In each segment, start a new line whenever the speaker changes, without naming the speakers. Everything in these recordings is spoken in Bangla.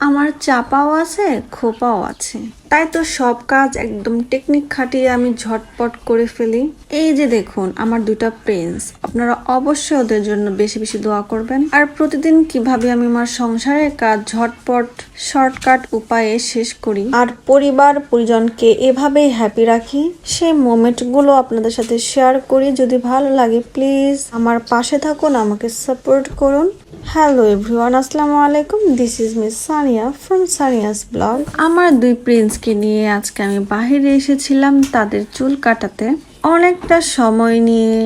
আমার চাপাও আছে, খোপাও আছে। তাই তো সব কাজ একদম টেকনিক খাটিয়ে আমি ঝটপট করে ফেলি। এই যে দেখুন, আমার দুটা প্রিন্স আপনারা অবশ্যই ওদের জন্য বেশি বেশি দোয়া করবেন। আর প্রতিদিন কীভাবে আমি আমার সংসারের কাজ ঝটপট, শর্টকাট উপায়ে শেষ করি। আর পরিবার, পরিজনকে এভাবেই হ্যাপি রাখি। সেই মোমেন্টগুলো আপনাদের সাথে শেয়ার করি। যদি ভালো লাগে প্লিজ আমার পাশে থাকুন, আমাকে সাপোর্ট করুন। হ্যালো এভরিওয়ান আসসালামু আলাইকুম this is miss Sania from Sania's blog আমার দুই প্রিন্সকে নিয়ে আজকে আমি বাইরে এসেছিলাম তাদের চুল কাটাতে। অনেকটা সময় নিয়ে,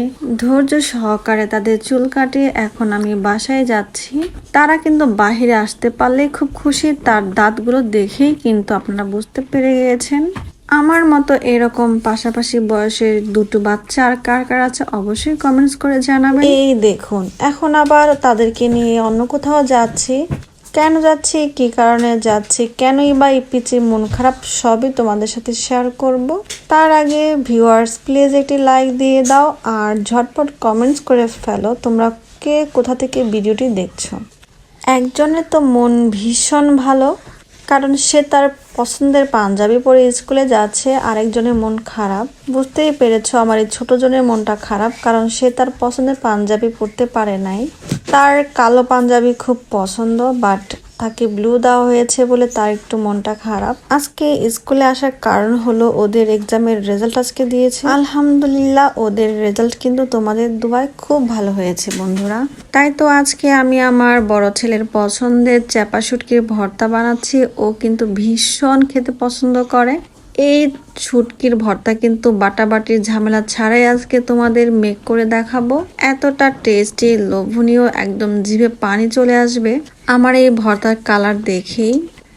ধৈর্য সহকারে তাদের চুল কাটিয়ে এখন আমি বাসায় যাচ্ছি। তারা কিন্তু বাহিরে আসতে পারলে খুব খুশি। তার দাঁতগুলো দেখেই কিন্তু আপনারা বুঝতে পেরে গিয়েছেন। আমার মতো এরকম পাশাপাশি বয়সের দুটো বাচ্চা আর কার কার আছে অবশ্যই কমেন্টস করে জানাবেন। এই দেখুন, এখন আবার তাদেরকে নিয়ে অন্য কোথাও যাচ্ছি। কেন যাচ্ছি? কি কারণে যাচ্ছি? কেনই বা এই পিচে মন খারাপ? সবই তোমাদের সাথে শেয়ার করব। তার আগে ভিউয়ার্স প্লিজ একটি লাইক দিয়ে দাও আর ঝটপট কমেন্টস করে ফেলো তোমরা কে কোথা থেকে ভিডিওটি দেখছ। একজনের তো মন ভীষণ ভালো কারণ সে তার পছন্দের পাঞ্জাবি পরে স্কুলে যাচ্ছে, আরেকজনের মন খারাপ। বুঝতেই পেরেছ আমার এই ছোট জনের মনটা খারাপ, কারণ সে তার পছন্দের পাঞ্জাবি পরতে পারে নাই। তার কালো পাঞ্জাবি খুব পছন্দ বাট তাকে ব্লু দেওয়া হয়েছে বলে তার একটু মনটা খারাপ। আজকে স্কুলে আসার কারণ হলো ওদের এক্সামের রেজাল্ট আজকে দিয়েছে। আলহামদুলিল্লাহ, ওদের রেজাল্ট কিন্তু তোমাদের দুবাই খুব ভালো হয়েছে বন্ধুরা। তাই তো আজকে আমি আমার বড় ছেলের পছন্দের চ্যাপা শুটকির ভর্তা বানাচ্ছি। ও কিন্তু ভীষণ খেতে পছন্দ করে। এই শুটকির ভর্তা কিন্তু বাটাবাটির ঝামেলা ছাড়াই আজকে তোমাদের মেক করে দেখাবো। এতটা টেস্টি লোভনীয়, একদম জিভে পানি চলে আসবে। আমার এই ভর্তার কালার দেখেই।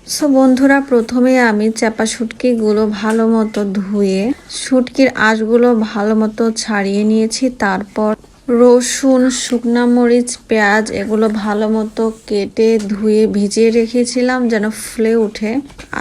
সো বন্ধুরা, প্রথমে আমি চাপা শুটকিগুলো ভালো মতো ধুয়ে শুটকির আঁশগুলো ভালো মতো ছাড়িয়ে নিয়েছি। তারপর রসুন, শুকনা মরিচ, পেঁয়াজ এগুলো ভালো মতো কেটে ধুয়ে ভিজিয়ে রেখেছিলাম যেন ফুলে উঠে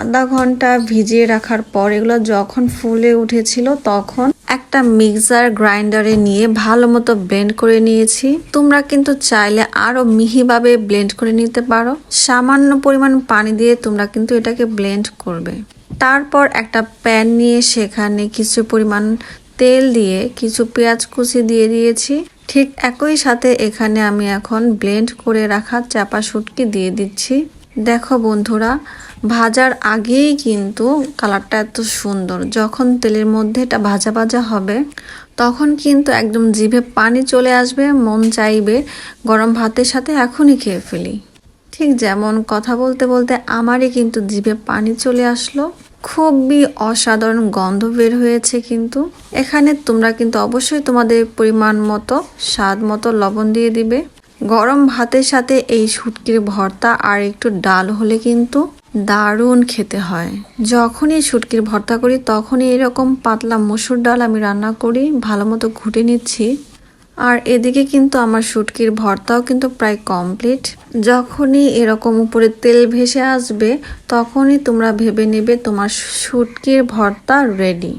আধা ঘণ্টা ভিজিয়ে রাখার পর এগুলো যখন ফুলে উঠেছিল তখন একটা মিক্সার গ্রাইন্ডারে নিয়ে ভালো মতো ব্লেন্ড করে নিয়েছি। তোমরা কিন্তু চাইলে আরও মিহিভাবে ব্লেন্ড করে নিতে পারো। সামান্য পরিমাণ পানি দিয়ে তোমরা কিন্তু এটাকে ব্লেন্ড করবে। তারপর একটা প্যান নিয়ে সেখানে কিছু পরিমাণ তেল দিয়ে কিছু পেঁয়াজ কুচি দিয়ে দিয়েছি। ঠিক একই সাথে এখানে আমি এখন ব্লেন্ড করে রাখা চাপা শুটকি দিয়ে দিচ্ছি। দেখো বন্ধুরা, ভাজার আগেই কিন্তু কালারটা এত সুন্দর। যখন তেলের মধ্যে এটা ভাজা ভাজা হবে, তখন কিন্তু একদম জিভে পানি চলে আসবে, মন চাইবে গরম ভাতের সাথে এখনই খেয়ে ফেলি। ঠিক যেমন কথা বলতে বলতে আমারই কিন্তু জিভে পানি চলে আসলো। খুবই অসাধারণ গন্ধ বের হয়েছে কিন্তু। এখানে তোমরা কিন্তু অবশ্যই তোমাদের পরিমাণ মতো, স্বাদ মতো লবণ দিয়ে দিবে। গরম ভাতের সাথে এই শুটকির ভর্তা আর একটু ডাল হলে কিন্তু দারুণ খেতে হয়। যখনই শুটকির ভর্তা করি, তখনই এরকম পাতলা মসুর ডাল আমি রান্না করি, ভালো মতো ঘুটে নিচ্ছি। আর এদিকে কিন্তু আমার শুটকির ভর্তাও কিন্তু প্রায় কমপ্লিট। যখনই এরকম উপরে তেল ভেসে আসবে, তখনই তোমরা ভেবে নেবে তোমার শুটকির ভর্তা রেডি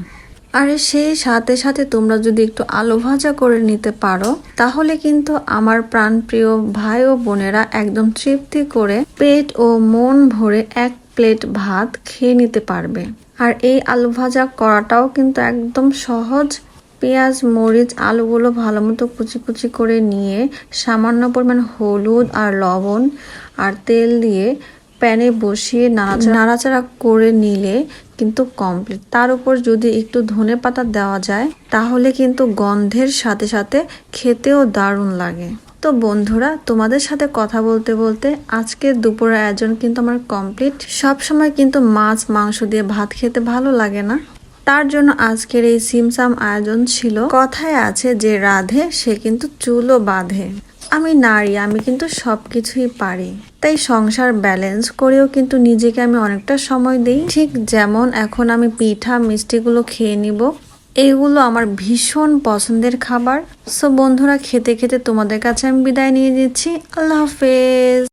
আর সেই সাথে সাথে তোমরা যদি একটু আলু ভাজা করে নিতে পারো, তাহলে কিন্তু আমার প্রাণপ্রিয় ভাই ও বোনেরা একদম তৃপ্তি করে পেট ও মন ভরে এক প্লেট ভাত খেয়ে নিতে পারবে। আর এই আলু ভাজা করাটাও কিন্তু একদম সহজ পেঁয়াজ, মরিচ, আলুগুলো ভালো মতো কুচি কুচি করে নিয়ে সামান্য পরিমাণ হলুদ আর লবণ আর তেল দিয়ে প্যানে বসিয়ে নাড়াচাড়া নাড়াচাড়া করে নিলে কিন্তু কমপ্লিট তার উপর যদি একটু ধনে পাতা দেওয়া যায়, তাহলে কিন্তু গন্ধের সাথে সাথে খেতেও দারুণ লাগে। তো বন্ধুরা, তোমাদের সাথে কথা বলতে বলতে আজকে দুপুর আয়োজন কিন্তু আমার কমপ্লিট সব সময় কিন্তু মাছ, মাংস দিয়ে ভাত খেতে ভালো লাগে না। তার জন্য আজকের এই সিমসাম আয়োজন ছিল। কথায় আছে যে রাধে, সে কিন্তু চুলও বাঁধে। আমি নারী, আমি কিন্তু সব কিছুই পারি। তাই সংসার ব্যালেন্স করেও কিন্তু নিজেকে আমি অনেকটা সময় দিই। ঠিক যেমন এখন আমি পিঠা, মিষ্টিগুলো খেয়ে নিব। এইগুলো আমার ভীষণ পছন্দের খাবার। সো বন্ধুরা, খেতে খেতে তোমাদের কাছে আমি বিদায় নিয়ে দিচ্ছি আল্লাহ হাফেজ।